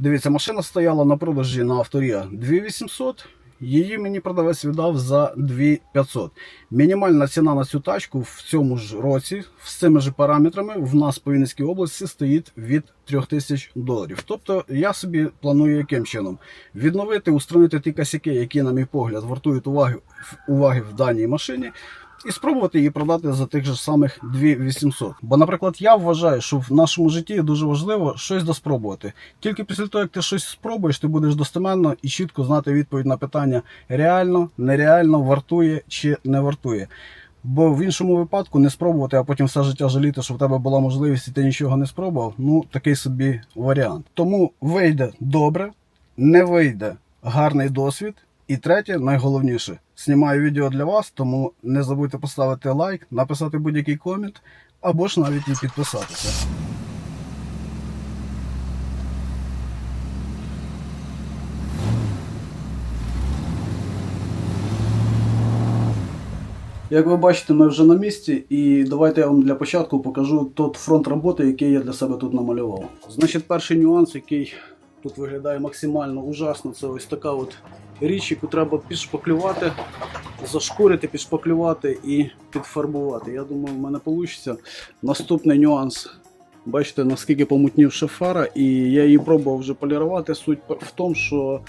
Дивіться, машина стояла на продажі на авторія 2800. Її мені продавець віддав за 2500. Мінімальна ціна на цю тачку в цьому ж році з цими ж параметрами в нас по Вінницькій області стоїть від 3000 доларів. Тобто я собі планую яким чином відновити, устранити ті косяки, які, на мій погляд, вартують уваги, уваги в даній машині. І спробувати її продати за тих же самих 2800. Бо, наприклад, я вважаю, що в нашому житті дуже важливо щось доспробувати. Тільки після того, як ти щось спробуєш, ти будеш достеменно і чітко знати відповідь на питання реально, нереально, вартує чи не вартує. Бо в іншому випадку не спробувати, а потім все життя жаліти, що в тебе була можливість і ти нічого не спробував. Ну такий собі варіант. Тому вийде добре, не вийде гарний досвід. І третє, найголовніше, знімаю відео для вас, тому не забудьте поставити лайк, написати будь-який комент або ж навіть і підписатися. Як ви бачите, ми вже на місці, і давайте я вам для початку покажу тот фронт роботи, який я для себе тут намалював. Значить, перший нюанс, який тут виглядає максимально ужасно, це ось така от річ, яку треба підшпаклювати, зашкурити, підшпаклювати і підфарбувати. Я думаю, в мене вийде. Наступний нюанс. Бачите, наскільки помутнівша фара, і я її пробував вже полірувати. Суть в тому, що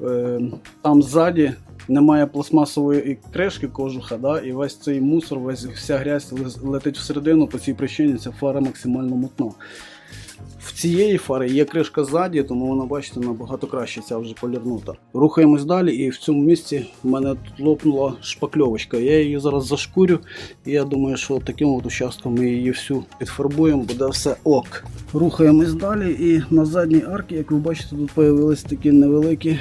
е, там ззаді немає пластмасової кришки кожуха, да, і весь цей мусор, весь вся грязь летить всередину. По цій причині ця фара максимально мутна. В цієї фари є кришка ззаді, тому вона, бачите, набагато краще ця вже полірнута. Рухаємось далі, і в цьому місці в мене тут лопнула шпакльовочка. Я її зараз зашкурю, і я думаю, що таким от участком ми її всю підфарбуємо, буде все ок. Рухаємось далі, і на задній арці, як ви бачите, тут з'явилися такі невеликі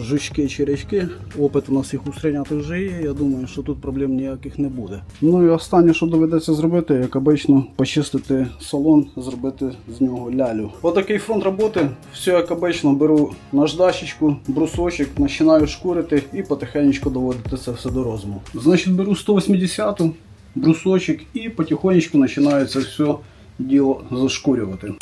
жучки черячки. Опит у нас їх устраняти вже є. Я думаю, що тут проблем ніяких не буде. Ну і останнє, що доведеться зробити, як обично, почистити салон, зробити з нього лялю. Отакий фронт роботи. Все як обично, беру наждачечку, брусочок, починаю шкурити і потихеньку доводити це все до розуму. Значить, беру 180 брусочок і потихонечку починаю це все діло зашкурювати.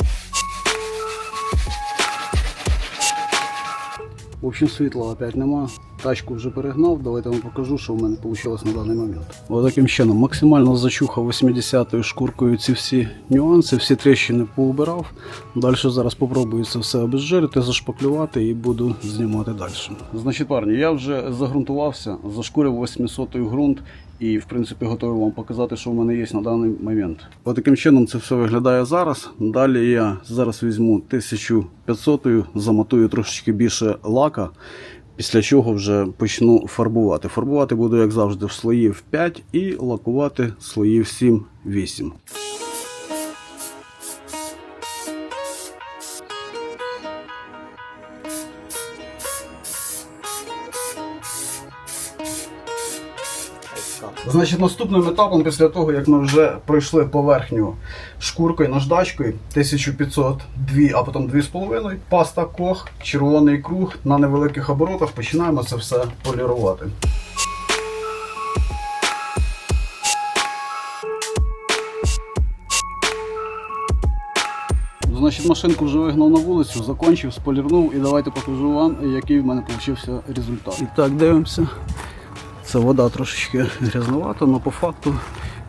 В общем, світла опять нема. Тачку вже перегнав. Давайте вам покажу, що в мене вийшло на даний момент. Ось таким чином максимально зачухав 80-ю шкуркою ці всі нюанси, всі тріщини поубирав. Далі зараз попробую це все обезжирити, зашпаклювати і буду знімати далі. Значить, парні, я вже загрунтувався, зашкурив 800 ґрунт і в принципі готовий вам показати, що в мене є на даний момент. Ось таким чином це все виглядає зараз. Далі я зараз візьму 1500, замотую трошечки більше лака. Після чого вже почну фарбувати. Фарбувати буду, як завжди, в слоїв 5 і лакувати слоїв 7-8. Значить, наступним етапом, після того, як ми вже пройшли поверхню шкуркою, наждачкою 1500, 2, а потім 2,5, паста кох, червоний круг на невеликих оборотах починаємо це все полірувати. Значить, машинку вже вигнав на вулицю, закончив, сполірнув і давайте покажу вам, який в мене вийшов результат. І так, дивимося. Це вода трошечки грязновата, але по факту,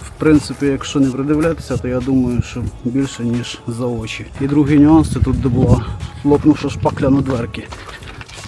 в принципі, якщо не придивлятися, то я думаю, що більше, ніж за очі. І другий нюанс це тут де була лопнувши шпакля на дверки.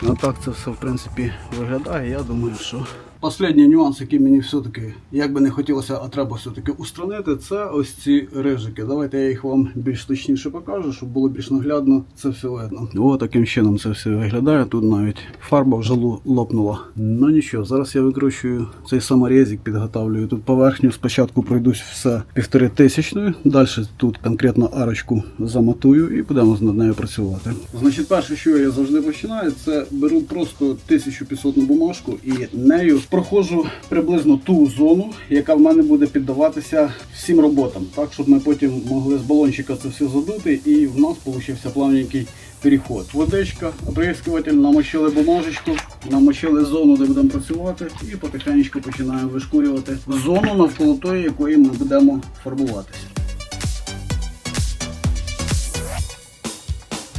А так це все в принципі виглядає. Я думаю, що. Останній нюанс, який мені все-таки, як би не хотілося, а треба все-таки устранити, це ось ці рижики. Давайте я їх вам більш точніше покажу, щоб було більш наглядно це все видно. Ось таким чином це все виглядає. Тут навіть фарба вже лопнула. Ну нічого, зараз я викручую цей саморезик, підготавлюю. Тут поверхню спочатку пройдусь все півтори тисячної. Далі тут конкретно арочку замотую і будемо над нею працювати. Значить, перше, що я завжди починаю, це беру просто 1500 бумажку і нею проходжу приблизно ту зону, яка в мене буде піддаватися всім роботам, так щоб ми потім могли з балончика це все задути, і в нас получився плавненький переход. Водичка, оприскуватель, намочили бумажечку, намочили зону, де будемо працювати, і потихеньку починаємо вишкурювати зону навколо тої, якої ми будемо фарбуватися.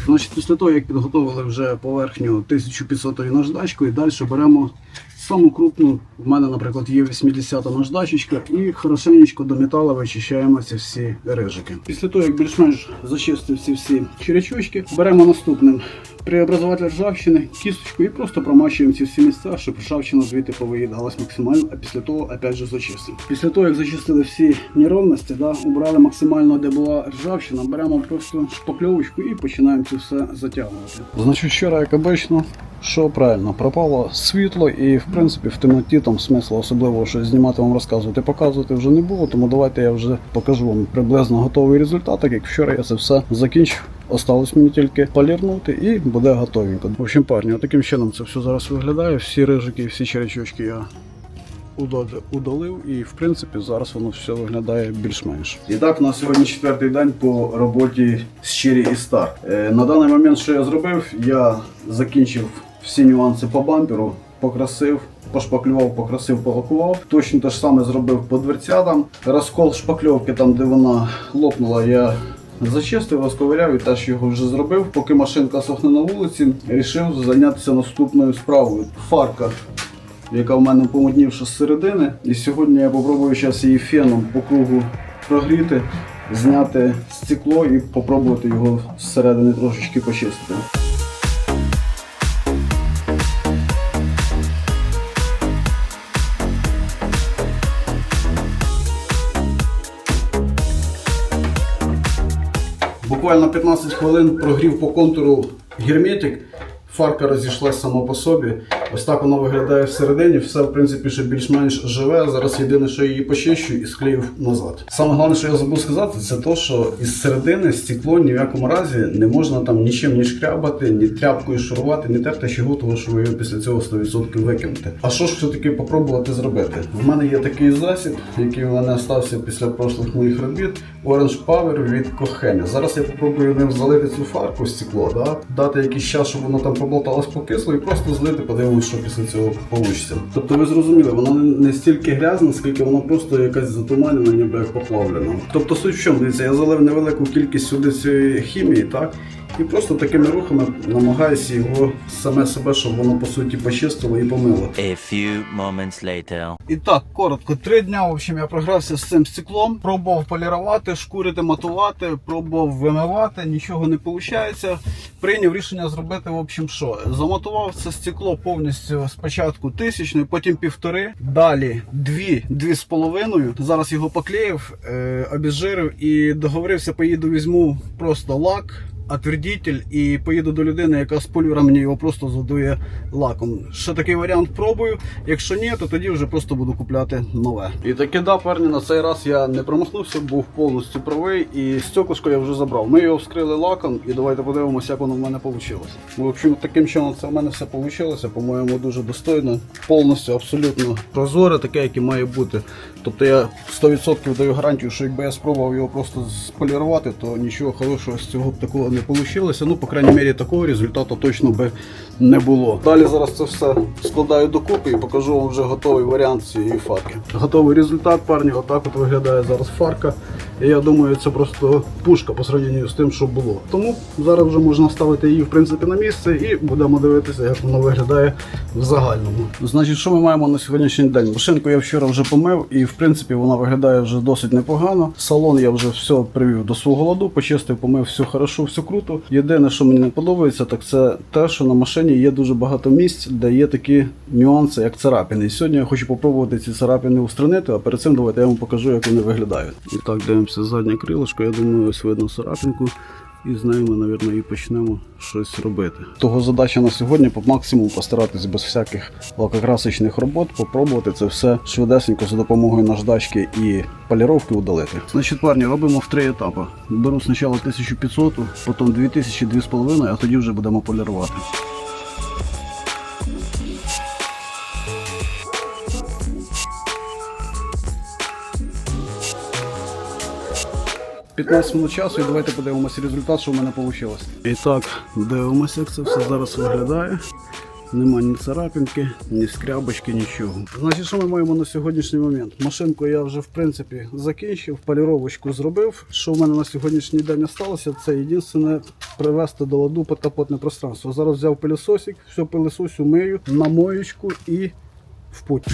Значить, після того, як підготовили вже поверхню 1500 наждачкою, далі беремо саму крупну, в мене, наприклад, є 80-та наждачечка, і хорошенечко до металу вичищаємо ці всі рижики. Після того, як більш-менш зачистив ці всі черечочки, беремо наступним преобразователь ржавчини, кісточку і просто промащуємо ці всі місця, щоб ржавчина звідти повиїдалась максимально, а після того опять же зачистимо. Після того, як зачистили всі неровності, да, убрали максимально, де була ржавчина, беремо просто шпакльовочку і починаємо це все затягувати. Значить, вчора, як обично, що правильно, пропало світло, і в принципі в темноті там смисла особливого щось знімати вам розказувати, показувати вже не було. Тому давайте я вже покажу вам приблизно готовий результат, як вчора я це все закінчив. Осталось мені тільки полірнути і буде готовенько. В общем, парні, таким чином це все зараз виглядає. Всі рижики, всі черечочки я удалив, і в принципі зараз воно все виглядає більш-менш. І так, на сьогодні четвертий день по роботі з Cherry і Star. Е, на даний момент, що я зробив, я закінчив всі нюанси по бамперу, покрасив. Пошпаклював, покрасив, полакував. Точно те ж саме зробив по дверцятам. Розкол шпакльовки, там де вона лопнула, я зачистив, розковиряв і теж його вже зробив. Поки машинка сохне на вулиці, вирішив зайнятися наступною справою. Фарка яка в мене помутнівша з середини. І сьогодні я попробую зараз її феном по кругу прогріти, зняти стекло і попробувати його зсередини трошечки почистити. Буквально 15 хвилин прогрів по контуру герметик. Фарка розійшлася сама по собі. Ось так воно виглядає всередині. Все, в принципі, ще більш-менш живе. Зараз єдине, що її почищу і склею назад. Саме головне, що я забув сказати, це те, що із середини стекло ні в якому разі не можна там нічим ні шкрябати, ні тряпкою шурувати, ні терти чого, тому що його після цього 100% викинете. А що ж все-таки попробувати зробити? В мене є такий засіб, який у мене стався після прошлих моїх робіт. Orange Power від Кохеня. Зараз я попробую ним залити цю фарку в стекло, да? дати якийсь час, щоб воно там поболталось покисло, і просто злити, подивимось, що після цього вийде. Тобто ви зрозуміли, воно не стільки грязне, скільки воно просто якась затуманена, ніби як поплавлена. Тобто суть в чому, дивіться, я залив невелику кількість сюди цієї хімії, так? І просто такими рухами намагаюся його саме себе, щоб воно по суті почистило і помило. A few moments later. І так, коротко, три дня в общем, я програвся з цим стеклом, пробував полірувати, шкурити, матувати, пробував вимивати, нічого не виходить. Прийняв рішення зробити, в общем, що? замотував це стекло повністю спочатку тисячною, потім півтори, далі дві, дві з половиною. Зараз його поклеїв, е, обіжирив і договорився, поїду візьму просто лак отвердитель і поїду до людини, яка з пульвера мені його просто задує лаком. Ще такий варіант пробую. Якщо ні, то тоді вже просто буду купляти нове. І таки да, парні, на цей раз я не промахнувся, був повністю правий, і стеклышко я вже забрав. Ми його вскрили лаком, і давайте подивимося, як воно в мене вийшло. В общем, таким чином це в мене все вийшло. По-моєму, дуже достойно, повністю абсолютно прозоре, таке, яке має бути. Тобто я 100% даю гарантію, що якби я спробував його просто сполірувати, то нічого хорошого з цього б такого не вийшло. Ну, по крайній мірі, такого результату точно би не було. Далі зараз це все складаю докупи і покажу вам вже готовий варіант цієї фарки. Готовий результат, парні, отак от виглядає зараз фарка. І я думаю, це просто пушка по сравненню з тим, що було. Тому зараз вже можна ставити її в принципі на місце і будемо дивитися, як воно виглядає в загальному. Значить, що ми маємо на сьогоднішній день? Машинку я вчора вже помив, і в принципі вона виглядає вже досить непогано. Салон я вже все привів до свого ладу, почистив, помив все хорошо, все круто. Єдине, що мені не подобається, так це те, що на машині є дуже багато місць, де є такі нюанси, як царапини. І сьогодні я хочу попробувати ці царапини устранити, а перед цим давайте я вам покажу, як вони виглядають. І так, дивимося заднє крилишко. Я думаю, ось видно царапинку. І з нею ми, мабуть, і почнемо щось робити. Того задача на сьогодні по максимуму постаратись без всяких лакокрасочних робот, попробувати це все швидесенько за допомогою наждачки і поліровки удалити. Значить, парні, робимо в три етапи. Беру спочатку 1500, потім 2000, 2,5, а тоді вже будемо полірувати. П'ятнадцять минут часу і давайте подивимося результат, що в мене вийшло. І так, дивимося, як це все зараз виглядає. Нема ні царапинки, ні скрябочки, нічого. Значить, що ми маємо на сьогоднішній момент? Машинку я вже в принципі закінчив, поліровочку зробив. Що в мене на сьогоднішній день осталося, це єдине привести до ладу підкапотне пространство. Зараз взяв пилісосик, все пилісосю мию на моєчку і в путь.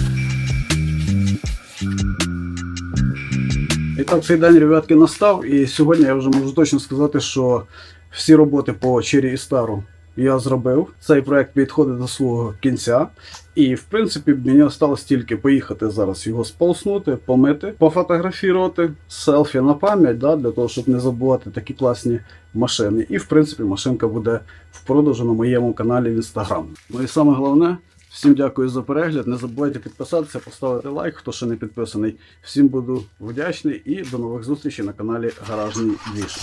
І так цей день, ребятки, настав, і сьогодні я вже можу точно сказати, що всі роботи по Чері і Стару я зробив. Цей проект підходить до свого кінця. І в принципі мені залишилось тільки поїхати зараз його сполоснути, помити, пофотографувати, селфі на пам'ять, да, для того, щоб не забувати такі класні машини. І в принципі машинка буде в продажу на моєму каналі в Instagram. Ну і саме головне. Всім дякую за перегляд. Не забувайте підписатися, поставити лайк, хто ще не підписаний. Всім буду вдячний і до нових зустрічей на каналі Гаражний Двіж.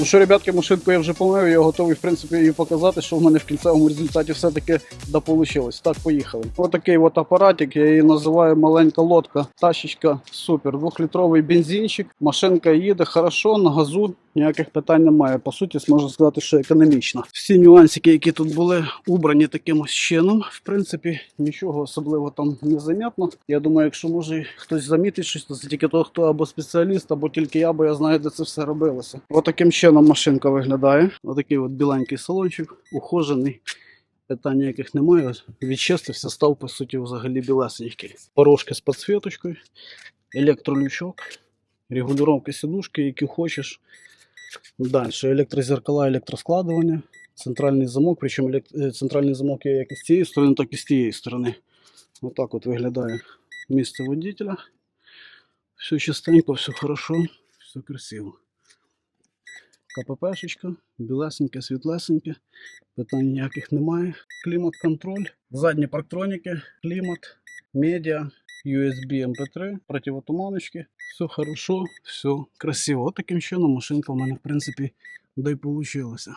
Ну що, ребятки, машинку я вже помив, я готовий в принципі її показати, що в мене в кінцевому результаті все-таки вийшло. Так, поїхали. Отакий от апаратик, я її називаю маленька лодка. Ташечка супер. Двохлітровий бензинчик. Машинка їде хорошо, на газу. Ніяких питань немає. По суті, можна сказати, що економічно. Всі нюансики, які тут були, убрані таким чином. В принципі, нічого особливо там не замітно. Я думаю, якщо може хтось замітить щось, то це тільки той, хто або спеціаліст, або тільки я, бо я знаю, де це все робилося. Отаким чином машинка виглядає. Отакий от біленький салончик, ухожений. Питань ніяких немає. Відчистився, став по суті взагалі білесенький. Порожки з підсвіточкою, електролючок, регулювання сидушки, які хочеш. Далі електрозеркала, електроскладування, центральний замок, причому елек- е, центральний замок є як і з цієї сторони, так і з тієї сторони. Отак от виглядає місце водителя. Все чистенько, все хорошо, все красиво. КППшечка, білесеньке, світлесеньке, питань ніяких немає. Клімат-контроль, задні парктроніки, клімат, медіа, USB MP3, противотуманочки. Все хорошо, все красиво. Таким чином машинка в мене, в принципі, да й получилася.